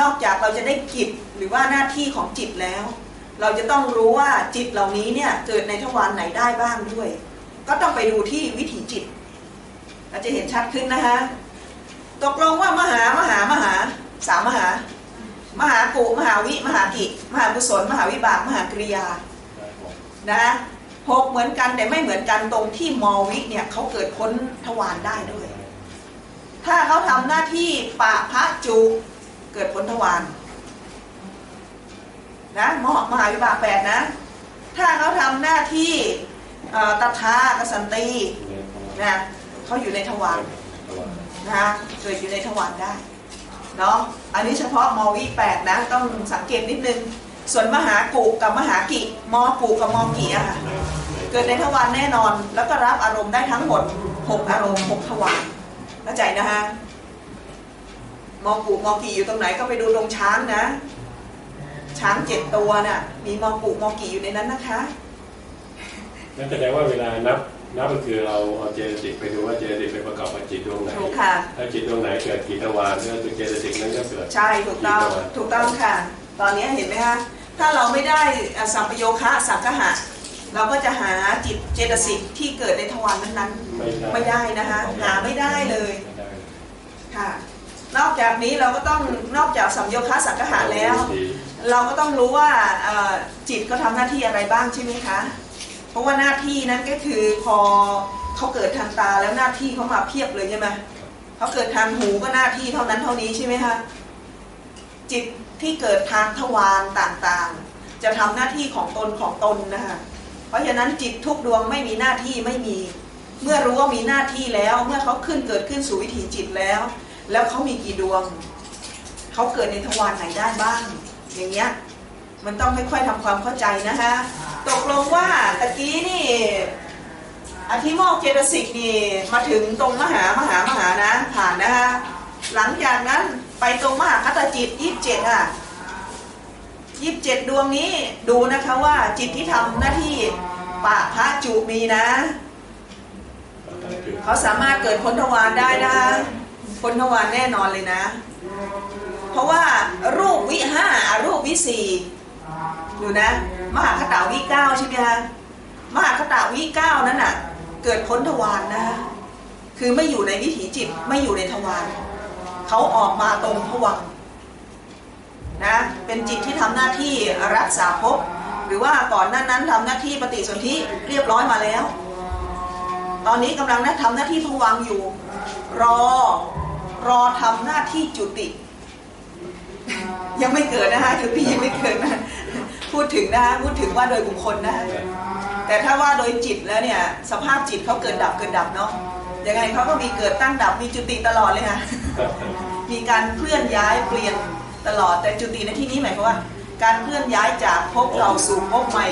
นอกจากเราจะได้กิจหรือว่าหน้าที่ของจิตแล้ว เราจะต้องรู้ว่าจิตเหล่านี้เนี่ยเกิดในทวารไหนได้บ้างด้วย ก็ต้องไปดูที่วิถีจิตเราจะเห็นชัดขึ้นนะคะตกลงว่ามหามหามหาสามมหามหากุมหาวิมหากิมหากุศลมหาวิบากมหากริยานะหกเหมือนกันแต่ไม่เหมือนกันตรงที่มอวิเนี่ยเขาเกิดพ้นทวารได้ด้วย ถ้าเขาทำหน้าที่ปะพระจุ เกิดพ้นทวารนะมหมหาวิบากแปดนะ ถ้าเขาทำหน้าที่เอ่อตถากสันตินะเขาอยู่ในทวารนะเกิดอยู่ในทวารได้เนาะอันนี้เฉพาะมอวิแปดนะ ต้องสังเกตนิดนึง ส่วนมหากุกับมหากิมอกุกับมอกิอะค่ะเกิดในทวารแน่นอน แล้วก็รับอารมณ์ได้ทั้งหมดหกอารมณ์หกทวารเข้าใจนะฮะ มอกุมอกีอยู่ตรงไหนก็ไปดูตรงช้างนะ ช้างเจ็ดตัวน่ะ มีมอกุมอกีอยู่ในนั้นนะคะนั่นแสดงว่าเวลานับนับก็คือเราเอาเจตสิกไปดูว่าเจตสิกไปประกอบกับจิตดวงไหนถูกค่ะถ้าจิตดวงไหนเกิดกี่ทวารก็คือเจตสิกนั้นก็เกิดใช่ถูกต้องถูกต้องค่ะ ตอนนี้เห็นไหมคะถ้าเราไม่ได้อะสัมปโยคะสังคหะเราก็จะหาจิตเจตสิกที่เกิดในทวารนั้นๆไม่ได้นะคะหาไม่ได้เลยไม่ได้ค่ะ นอกจากนี้เราก็ต้องนอกจากสัมโยคะสังคหะแล้วสีเราก็ต้องรู้ว่าเอ่อจิตเขาทำหน้าที่อะไรบ้างใช่ไหมคะ เพราะว่าหน้าที่นั้นก็คือพอเขาเกิดทางตาแล้วหน้าที่เขามาเพียบเลยใช่ไหมเขาเกิดทางหูก็หน้าที่เท่านั้นเท่านี้ใช่ไหมคะจิตที่เกิดทางทวารต่างๆ จะทำหน้าที่ของตนของตนนะคะเพราะฉะนั้นจิตทุกดวงไม่มีหน้าที่ไม่มี เมื่อรู้ว่ามีหน้าที่แล้ว เมื่อเขาขึ้นเกิดขึ้นสู่วิถีจิตแล้ว แล้วเขามีกี่ดวง เขาเกิดในทวารไหนได้บ้าง อย่างเงี้ย มันต้องค่อยๆทำความเข้าใจนะคะ ตกลงว่าตะกี้นี่อธิโมกเจตสิกนี่มาถึงตรงมหามหามหานะผ่านนะคะ หลังจากนั้นไปตรงมหาคตจิตยี่สิบเจ็ดค่ะยี่สิบเจ็ดดวงนี้ดูนะคะว่าจิตที่ทำหน้าที่ปะพระจุมีนะ เขาสามารถเกิดพ้นทวารได้นะคะ พ้นทวารแน่นอนเลยนะ เพราะว่ารูปวิห้าอารูปวิสี่ดูนะ มหาคตาวิเก้าใช่ไหมคะมหาคตาวิเก้านั้นน่ะ เกิดพ้นทวารนะคะคือไม่อยู่ในวิถีจิตไม่อยู่ในทวารเขาออกมาตรงผวังนะเป็นจิตที่ทำหน้าที่รักษาภพหรือว่าก่อนหน้านั้นทำหน้าที่ปฏิสนธิเรียบร้อยมาแล้ว ตอนนี้กำลังนะทำหน้าที่ผวังอยู่ รอ รอทำหน้าที่จุติ ยังไม่เกิดนะคะจุติยังไม่เกิดนะพูดถึงนะคะพูดถึงว่าโดยบุคคลนะแต่ถ้าว่าโดยจิตแล้วเนี่ย สภาพจิตเขาเกิดดับเกิดดับเนาะยังไงเขาก็มีเกิดตั้งดับมีจุติตลอดเลยค่ะมีการเคลื่อนย้ายเปลี่ยนตลอดแต่จุติในที่นี้หมายความว่า การเคลื่อนย้ายจากภพเราสู่ภพใหม่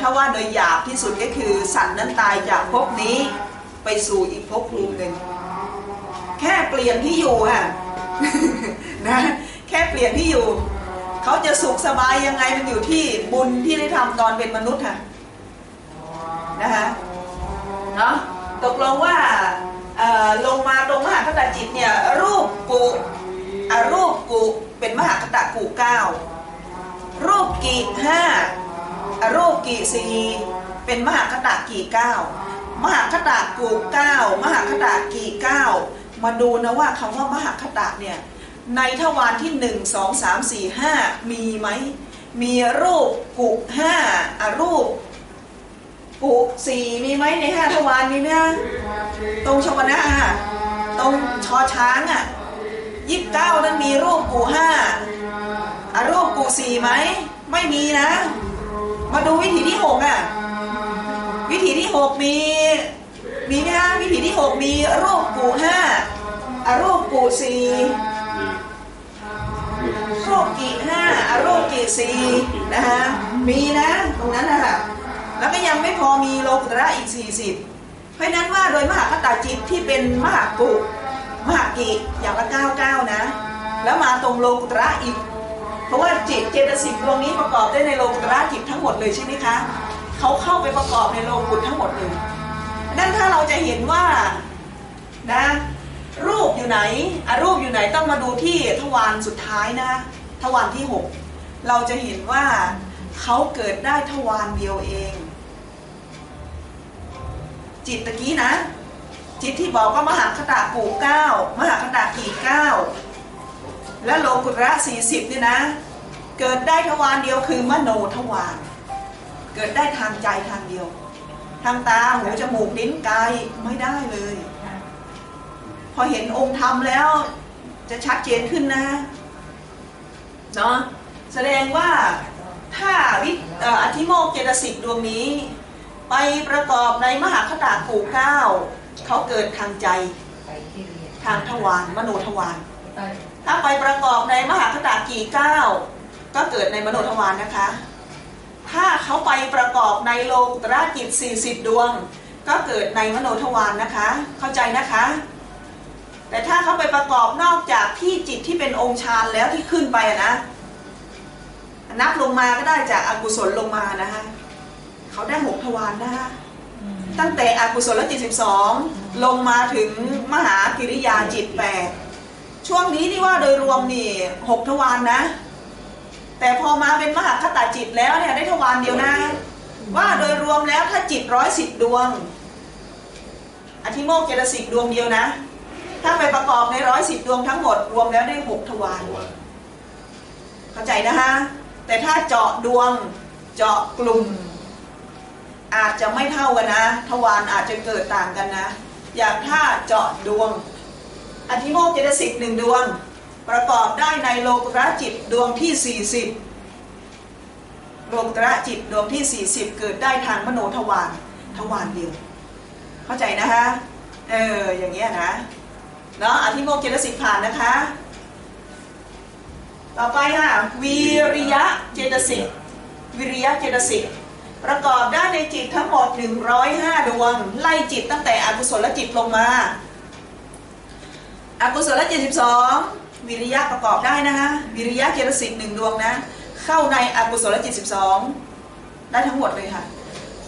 ถ้าว่าโดยหยาบที่สุดก็คือสัตว์นั้นตายจากภพนี้ไปสู่อีกภพภูมิหนึ่ง แค่เปลี่ยนที่อยู่ค่ะนะแค่เปลี่ยนที่อยู่ เขาจะสุขสบายยังไงมันอยู่ที่บุญที่ได้ทำตอนเป็นมนุษย์ค่ะนะคะเนาะตกลงว่าลงมาตรงมหาคตจิตเนี่ยรูปกุอรูปกุเป็นมหาคตกุเก้ารูปกีห้าอรูปกีสี่เป็นมหาคตกีเก้ามหาคตกุเก้ามหาคตกีเก้า มาดูนะว่าคำว่ามหาคตเนี่ยในทวารที่หนึ่งสองสามสี่ห้ามีไหม มีรูปกุห้าอารูปกุสี่มีไหมในห้าทวารมีไหมตรงชวนะตรงชอช้างอะยี่สิบเก้านั้นมีรูปกุห้าอารูปกุสี่ไหม ไม่มีนะ มาดูวิถีที่หกอะ วิถีที่หกมี มีไหมฮะวิถีที่หกมีรูปกุห้าอารูปกุสี่โรคกีห้าอโรคกีสี่นะคะมีนะตรงนั้นนะคะแล้วก็ยังไม่พอมีโลกุตระอีก 40 เพราะฉะนั้นว่าโดยมหาคตาจิตที่เป็นมหากุมหากิอย่างละ99 นะ แล้วมาตรงโลกุตระอีก เพราะว่าจิตเจตสิกดวงนี้ประกอบได้ในโลกุตระจิตทั้งหมดเลยใช่ไหมคะเขาเข้าไปประกอบในโลกุตทั้งหมดเลย นั่นถ้าเราจะเห็นว่านะรูปอยู่ไหนอรูปอยู่ไหนต้องมาดูที่ทวารสุดท้ายนะทวารที่หกเราจะเห็นว่าเขาเกิดได้ทวารเดียวเอง จิตตะกี้นะ จิตที่บอกว่ามหาคตากูเก้ามหาคตากีเก้าและโลกุตระสี่สิบเนี่ยนะ เกิดได้ทวารเดียวคือมโนทวารเกิดได้ทางใจทางเดียว ทางตาหูจมูกลิ้นกายไม่ได้เลย พอเห็นองค์ธรรมแล้ว จะชัดเจนขึ้นนะเนาะแสดงว่าถ้าวิเอ่ออธิโมกข์เจตสิกดวงนี้ ไปประกอบในมหาคตากูเก้าเขาเกิดทางใจทางทวารมโนทวารถ้าไปประกอบในมหาคตากีเก้าก็เกิดในมโนทวารนะคะ ถ้าเขาไปประกอบในโลกุตระจิต 40 ดวง ก็เกิดในมโนทวารนะคะ เข้าใจนะคะ แต่ถ้าเขาไปประกอบนอกจากที่จิตที่เป็นองค์ฌานแล้วที่ขึ้นไปนะ นับลงมาก็ได้จากอากุศลลงมานะคะเขาได้หกทวารนะคะตั้งแต่อากุศลจิต 12 ลงมาถึงมหากิริยาจิต 8 ช่วงนี้ที่ว่าโดยรวมนี่หกทวารนนะ แต่พอมาเป็นมหาคตาจิตแล้วเนี่ยได้ทวารเดียวนะ ว่าโดยรวมแล้วถ้าจิตร้อยสิบดวง อธิโมกเจตสิกดวงเดียวนะ ถ้าไปประกอบในร้อยสิบดวงทั้งหมด รวมแล้วได้หกทวารเข้าใจนะคะแต่ถ้าเจาะดวงเจาะกลุ่ม อาจจะไม่เท่ากันนะ ทวารอาจจะเกิดต่างกันนะ อย่างถ้าเจาะดวง อธิโมกเจตสิกหนึ่งดวง ประกอบได้ในโลกุตระจิตดวงที่ 40 โลกุตระจิตดวงที่ 40 เกิดได้ทางมโนทวารทวารเดียว เข้าใจนะคะเอออย่างเงี้ยนะเนาะอธิโมกข์เจตสิกผ่านนะคะ ต่อไปค่ะวิริยะเจตสิกวิริยะเจตสิกประกอบได้ในจิตทั้งหมด 105 ดวง ไล่จิตตั้งแต่อกุศลจิตลงมา อกุศลจิต 12 วิริยะประกอบได้นะคะวิริยะเจตสิกหนึ่งดวงนะ เข้าในอกุศลจิต 12 ได้ทั้งหมดเลยค่ะ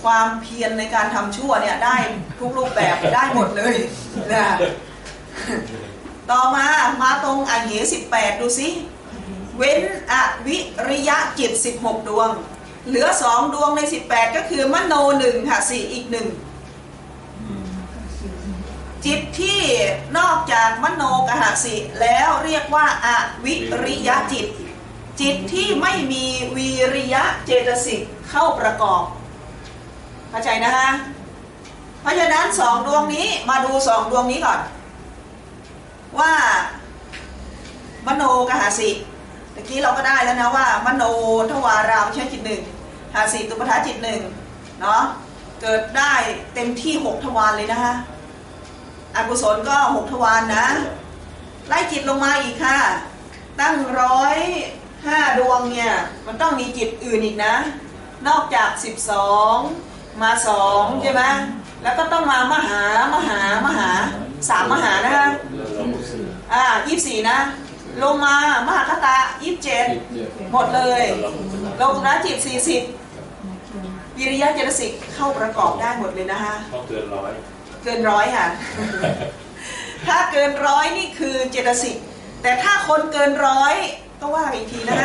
ความเพียรในการทำชั่วเนี่ยได้ทุกรูปแบบได้หมดเลยนะต่อมามาตรงอเห18ดูสิเว้นอวิริยะจิต 16 ดวง เหลือ2ดวงใน 18 ก็คือมโนหนึ่งค่ะสี่อีกหนึ่ง จิตที่นอกจากมโนกหสิ แล้วเรียกว่าอวิริยะจิต จิตที่ไม่มีวิริยะเจตสิกเข้าประกอบเข้าใจนะคะ เพราะฉะนั้นสองดวงนี้มาดูสองดวงนี้ก่อน ว่ามโนกหสิตะกี้เราก็ได้แล้วนะว่า มโนทวารามใช้จิตหนึ่งหาสีตุปทาจิตหนึ่งเนาะเกิดได้เต็มที่หกทวารเลยนะคะ อกุศลก็หกทวารนนะ ไล่จิตลงมาอีกค่ะ ตั้งร้อยห้าดวงเนี่ย มันต้องมีจิตอื่นอีกนะ นอกจากสิบสองมาสองใช่ไหมแล้วก็ต้องมามหามหามหาสามมหานะคะอ่ายี่สี่นะลงมามหาคตายี่สิบเจ็ดหมดเลย ลงนะจิตสี่สิบวิริยะเจตสิกเข้าประกอบได้หมดเลยนะคะก็เกินร้อย เกินร้อยค่ะ ถ้าเกินร้อยนี่คือเจตสิก แต่ถ้าคนเกินร้อยก็ว่าอีกทีนะ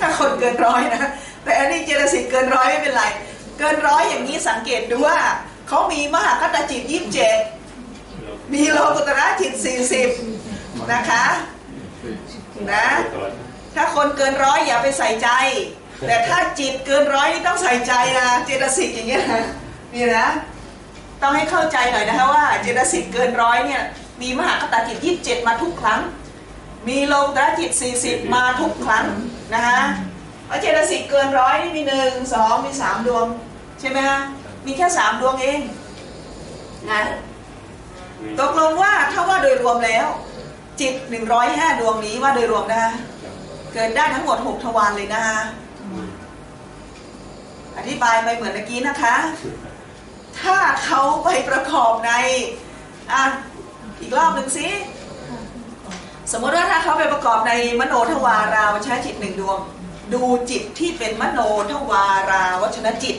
ถ้าคนเกินร้อยนะ แต่อันนี้เจตสิกเกินร้อยไม่เป็นไร เกินร้อยอย่างนี้สังเกตดูว่าเขามีมหาคตจิตยี่สิบเจ็ดมีโลกุตระจิตสี่สิบนะคะนะถ้าคนเกินร้อยอย่าไปใส่ใจ แต่ถ้าจิตเกินร้อยนี่ต้องใส่ใจนะเจตสิกอย่างเงี้ยนะนี่นะ ต้องให้เข้าใจหน่อยนะคะว่าเจตสิกเกินร้อยเนี่ยมีมหาคตาจิตยี่สิบเจ็ดมาทุกครั้ง มีโลกระจิตสี่สิบมาทุกครั้งนะคะเพราะเจตสิกเกินร้อยนี่มีหนึ่งสองมีสามดวง ใช่ไหมฮะมีแค่สามดวงเองนะตกลงว่าถ้าว่าโดยรวมแล้ว จิตหนึ่งร้อยห้าดวงนี้ว่าโดยรวมนะคะเกิดได้ทั้งหมดหกทวารเลยนะคะอธิบายไปเหมือนเมื่อกี้นะคะ ถ้าเขาไปประกอบในอะอีกรอบหนึ่งสิ สมมติว่าถ้าเขาไปประกอบในมโนทวาราวัชนจิตหนึ่งดวง ดูจิตที่เป็นมโนทวาราวัชนจิต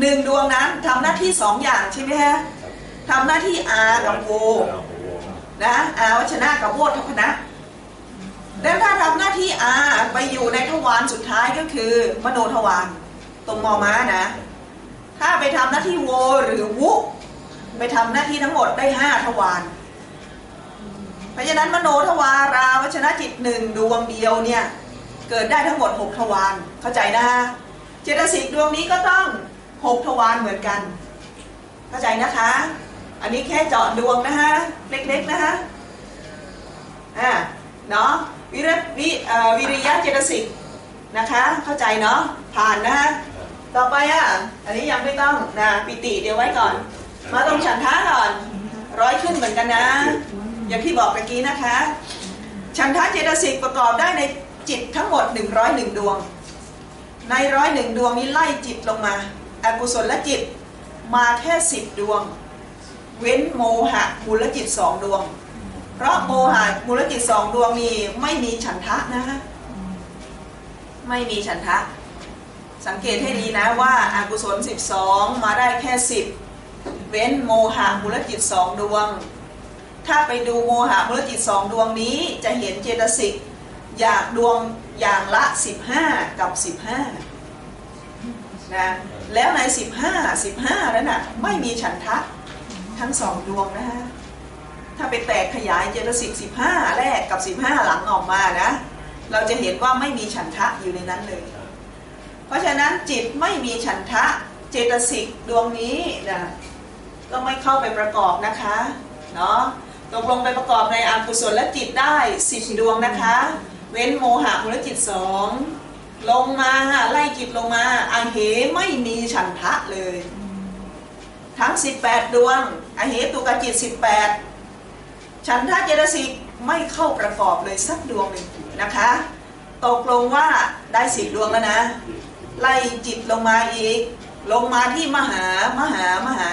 หนึ่งดวงนั้นทำหน้าที่สองอย่างใช่ไหมฮะทำหน้าที่อากับโวนะอาวัชนะกับโวทัพนะแล้วถ้าทำหน้าที่อาไปอยู่ในทวารสุดท้ายก็คือ มโนทวารตรงมอม้านะ ถ้าไปทำหน้าที่โวหรือวุ ไปทำหน้าที่ทั้งหมดได้ห้าทวารเพราะฉะนั้นมโนทวาราวัชนะจิตหนึ่งดวงเดียวเนี่ยเกิดได้ทั้งหมดหกทวารเข้าใจนะฮะเจตสิกดวงนี้ก็ต้องหกทวารเหมือนกัน เข้าใจนะคะ อันนี้แค่เจาะดวงนะฮะเล็กๆนะฮะอ่าเนาะวิริวิวิริยะเจตสิกนะคะ เข้าใจเนาะผ่านนะฮะ ต่อไปอะ อันนี้ยังไม่ต้องนะปิติเดี๋ยวไว้ก่อน มาตรงฉันท้าก่อน ร้อยขึ้นเหมือนกันนะ อย่างที่บอกเมื่อกี้นะคะ ฉันทะเจตสิกประกอบได้ในจิตทั้งหมด 101 ดวง ในร้อยหนึ่งดวงนี้ไล่จิตลงมาอากุศลและจิตมาแค่10ดวง เว้นโมหะมูลจิตสองดวง เพราะโมหะมูลจิตสองดวงนี้ไม่มีฉันทะนะคะไม่มีฉันทะ สังเกตให้ดีนะว่าอากุศล 12 มาได้แค่ 10 เว้นโมหะมูลจิตสองดวง ถ้าไปดูโมหะมูลจิตสองดวงนี้จะเห็นเจตสิกอย่างดวงอย่างละ 15 กับ 15นะแล้วใน 15 15นั้นน่ะไม่มีฉันทะทั้งสองดวงนะฮะถ้าไปแตกขยายเจตสิก15 แรกกับ 15 หลังออกมานะ เราจะเห็นว่าไม่มีฉันทะอยู่ในนั้นเลย เพราะฉะนั้นจิตไม่มีฉันทะเจตสิกดวงนี้นะก็ไม่เข้าไปประกอบนะคะเนาะตกลงไปประกอบในอกุศลและจิตได้สิบดวงนะคะ เว้นโมหะมูลจิตสองลงมาไล่จิตลงมาอาเหไม่มีฉันทะเลย ทั้ง 18 ดวงอาเหตุกจิต 18 ฉันทะเจตสิกไม่เข้าประกอบเลยสักดวงหนึ่งนะคะ ตกลงว่าได้สิบดวงแล้วนะ ไล่จิตลงมาอีกลงมาที่มหามหามหา